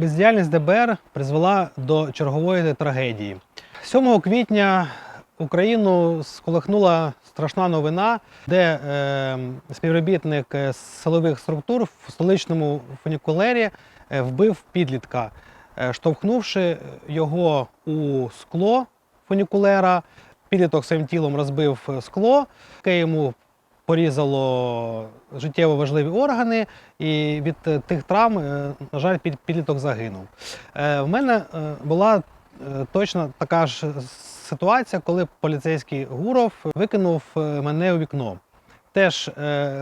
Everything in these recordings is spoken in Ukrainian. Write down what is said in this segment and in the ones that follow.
Бездіяльність ДБР призвела до чергової трагедії. 7 квітня Україну сколихнула страшна новина, де е, співробітник е, силових структур в столичному фунікулері е, вбив підлітка, е, штовхнувши його у скло фунікулера. Підліток своїм тілом розбив скло, яке йому порізало життєво важливі органи, і від е, тих травм, е, на жаль, під- підліток загинув. Е, В мене була точно така ж ситуація, коли поліцейський Гуров викинув мене у вікно. Теж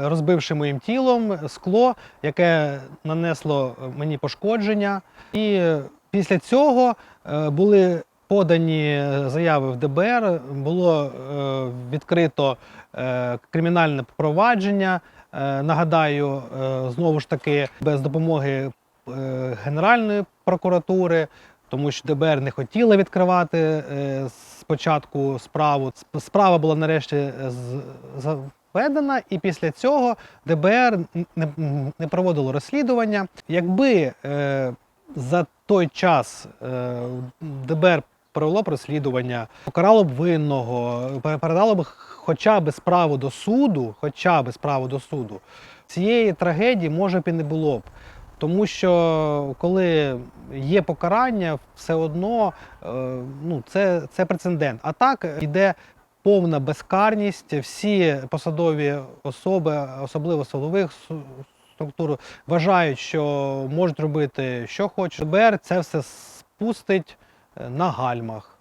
розбивши моїм тілом скло, яке нанесло мені пошкодження. І після цього були подані заяви в ДБР, було е, відкрито е, кримінальне провадження. Е, Нагадаю, е, знову ж таки, без допомоги е, Генеральної прокуратури, тому що ДБР не хотіло відкривати е, спочатку справу. Справа була нарешті заведена, і після цього ДБР не, проводило розслідування. Якби е, за той час е, ДБР провело розслідування, покарало б винного, передало б хоча б справу до суду, хоча б справу до суду, цієї трагедії може б і не було б. Тому що коли є покарання, все одно е, ну, це, це прецедент. А так йде повна безкарність. Всі посадові особи, особливо силових структур, вважають, що можуть робити що хочуть. ДБР це все спустить на гальмах.